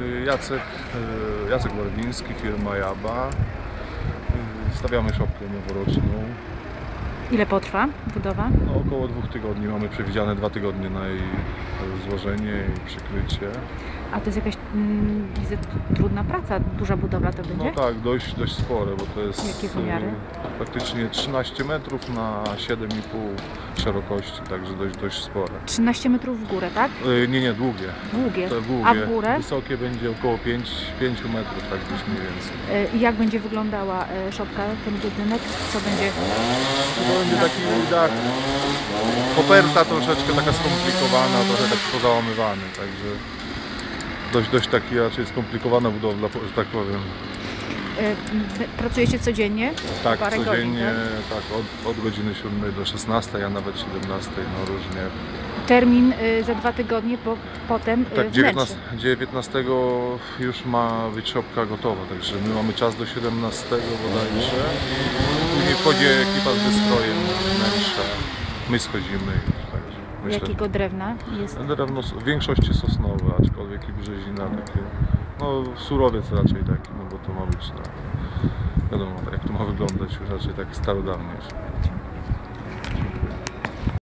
Y, Jacek, y, Jacek Barwiński, firma Jaba. Y, Stawiamy szopkę noworoczną. Ile potrwa budowa? No, około dwóch tygodni. Mamy przewidziane dwa tygodnie na jej złożenie i przykrycie. A to jest jakaś mm, widzę, trudna praca, duża budowla to będzie? No tak, dość, dość spore, bo to jest Jakie wymiary? y, praktycznie 13 metrów na 7,5 szerokości, także dość, dość spore. 13 metrów w górę, tak? Y, Nie, nie, długie. Długie. To długie. A w górę? Wysokie będzie około 5, 5 metrów, tak gdzieś mniej więcej. Y, I jak będzie wyglądała y, szopka, ten budynek? Co będzie? To będzie taki dach, koperta troszeczkę taka skomplikowana, trochę tak pozałamywany, także dość, dość taki raczej skomplikowana budowla, że tak powiem. Y, wy Pracujecie codziennie? Tak, Parę godzin, codziennie, tak, od, od godziny 7 do 16, a nawet 17, no różnie. Termin y, za dwa tygodnie, bo potem y, Tak, wnętrze. 19, 19 już ma być szopka gotowa, także my mamy czas do 17 bodajże. Później wchodzi ekipa z wystrojem wnętrza, my schodzimy już, także myślę, Jakiego drewna jest? Drewno w większości sosnowe, aczkolwiek i brzezina takie, no surowiec raczej taki, no bo to ma być na, wiadomo jak to ma wyglądać już raczej tak starodawnie.